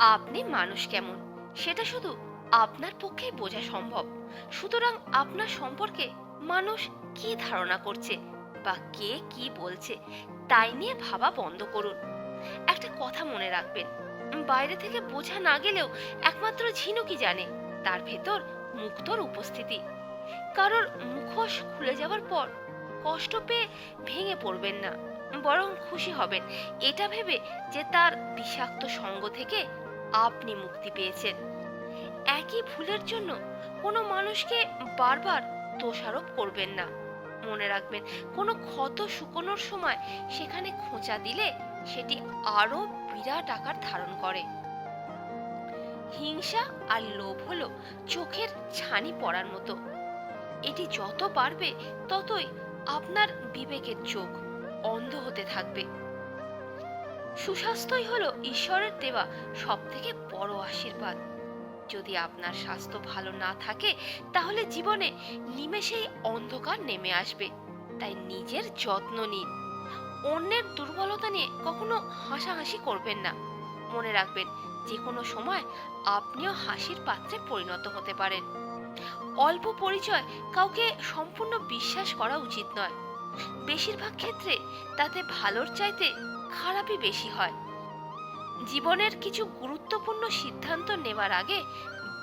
আপনি মানুষ কেমন? সেটা শুধু আপনার পক্ষেই বোঝা সম্ভব। সুতরাং আপনার সম্পর্কে মানুষ কি ধারণা করছে বা কে কি বলছে, তাই নিয়ে ভাবা বন্ধ করুন। একটা কথা মনে রাখবেন, বাইরে থেকে বোঝা না গেলেও একমাত্র ঝিনুকি জানে তার ভেতর মুক্তর উপস্থিতি। কারোর মুখোশ খুলে যাওয়ার পর কষ্ট পেয়ে ভেঙে পড়বেন না, বরং খুশি হবেন। এটা ভেবে যে তার বিষাক্ত সঙ্গ থেকে আপনি মুক্তি পেয়েছেন। একই ভুলের জন্য কোনো মানুষকে বারবার দোষারোপ করবেন না। মনে রাখবেন, কোনো ক্ষত শুকোনোর সময় সেখানে খোঁচা দিলে সেটি আরও বিরাট আকার ধারণ করে। হিংসা আর লোভ হলো চোখের ছানি পড়ার মতো। এটি যত বাড়বে ততই আপনার বিবেকের চোখ অন্ধ হতে থাকবে। সুস্বাস্থ্যই হলো ঈশ্বরের দেওয়া সব থেকে বড় আশীর্বাদ। যদি আপনার স্বাস্থ্য ভালো না থাকে, তাহলে জীবনে নিমেষেই অন্ধকার নেমে আসবে। তাই নিজের যত্ন নিন। অন্যের দুর্বলতা নিয়ে কখনো হাসাহাসি করবেন না। মনে রাখবেন যে কোনো সময় আপনিও হাসির পাত্রে পরিণত হতে পারেন। অল্প পরিচয় কাউকে সম্পূর্ণ বিশ্বাস করা উচিত নয়। বেশিরভাগ ক্ষেত্রে তাতে ভালোর চাইতে খারাপই বেশি হয়। জীবনের কিছু গুরুত্বপূর্ণ সিদ্ধান্ত নেওয়ার আগে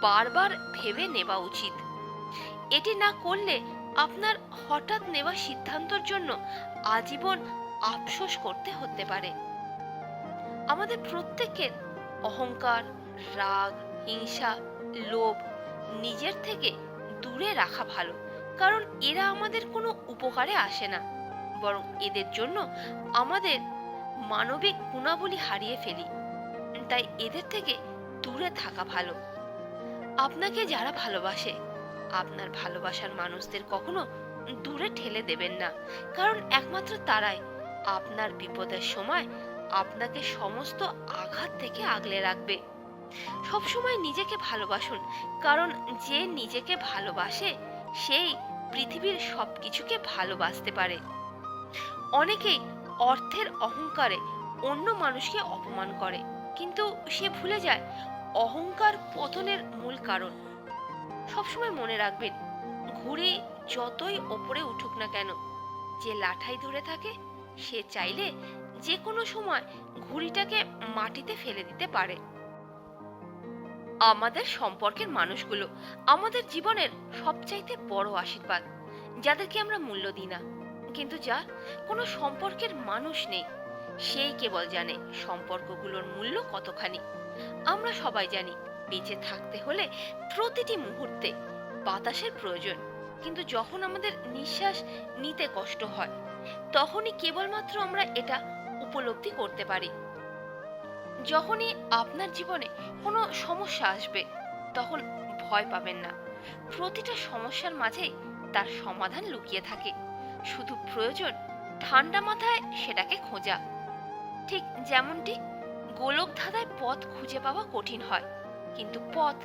বারবার ভেবে নেওয়া উচিত। এটি না করলে আপনার হঠাৎ নেওয়া সিদ্ধান্তর জন্য আজীবন আফসোস করতে হতে পারে। আমাদের প্রত্যেকের অহংকার, রাগ, হিংসা, লোভ নিজের থেকে দূরে রাখা ভালো, কারণ এরা আমাদের কোনো উপকারে আসে না। বরং এদের জন্য আমাদের মানবিক গুণাবলী হারিয়ে ফেলি। তাই এদের থেকে দূরে থাকা ভালো। আপনাকে যারা ভালোবাসে, আপনার ভালোবাসার মানুষদের কখনো দূরে ঠেলে দেবেন না। কারণ একমাত্র তারাই আপনার বিপদের সময় আপনাকে সমস্ত আঘাত থেকে আগলে রাখবে। সবসময় নিজেকে ভালোবাসুন, কারণ যে নিজেকে ভালোবাসে, সেই পৃথিবীর সবকিছুকে ভালোবাসতে পারে। অনেকেই অর্থের অহংকারে অন্য মানুষকে অপমান করে। কিন্তু সে ভুলে যায়, অহংকার পতনের মূল কারণ। সবসময় মনে রাখবেন, ঘুড়ি যতই ওপরে উঠুক না কেন, যে লাঠাই ধরে থাকে, সে চাইলে যে কোনো সময় ঘুড়িটাকে মাটিতে ফেলে দিতে পারে। আমাদের সম্পর্কের মানুষগুলো আমাদের জীবনের সবচাইতে বড় আশীর্বাদ, যাদেরকে আমরা মূল্য দিই না। কিন্তু যার কোনো সম্পর্কের মানুষ নেই। সেই কেবল জানে সম্পর্কগুলোর মূল্য কতখানি। আমরা সবাই জানি বেঁচে থাকতে হলে প্রতিটি মুহূর্তে বাতাসের প্রয়োজন। কিন্তু যখন আমাদের নিঃশ্বাস নিতে কষ্ট হয়, তখনই কেবলমাত্র আমরা এটা উপলব্ধি করতে পারি। যখনই আপনার জীবনে কোনো সমস্যা আসবে, তখন ভয় পাবেন না। প্রতিটা সমস্যার মাঝে তার সমাধান লুকিয়ে থাকে। শুধু প্রয়োজন ঠান্ডা মাথায় সেটাকে খোঁজা। ঠিক যেমনটি গোলক ধাঁধায় পথ খুঁজে পাওয়া কঠিন হয়, কিন্তু পথ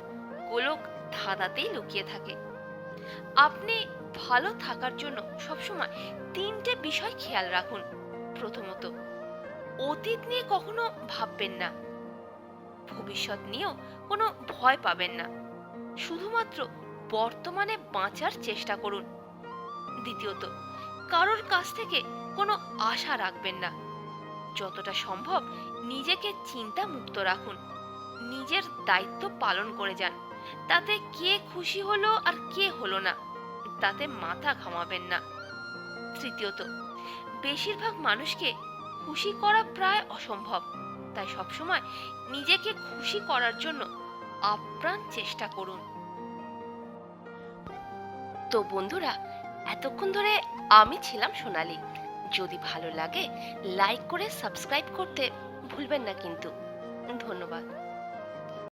গোলক ধাঁধাতেই লুকিয়ে থাকে। আপনি ভালো থাকার জন্য সবসময় তিনটে বিষয় খেয়াল রাখুন। প্রথমত, অতীত নিয়ে কখনো ভাববেন না। ভবিষ্যৎ নিয়েও কোনো ভয় পাবেন না। শুধুমাত্র বর্তমানে বাঁচার চেষ্টা করুন। দ্বিতীয়ত কারোর কাছ থেকে কোনো আশা রাখবেন না। যতটা সম্ভব নিজেকে চিন্তা মুক্ত রাখুন। নিজের দায়িত্ব পালন করে যান। তাতে কে খুশি হলো আর কে হলো না, তাতে মাথা ঘামাবেন না। তৃতীয়ত, বেশিরভাগ মানুষকে খুশি করা প্রায় অসম্ভব। তাই সবসময় নিজেকে খুশি করার জন্য আপ্রাণ চেষ্টা করুন। তো বন্ধুরা এতক্ষণ ধরে আমি ছিলাম সোনালি। যদি ভালো লাগে লাইক করে সাবস্ক্রাইব করতে ভুলবেন না কিন্তু। ধন্যবাদ।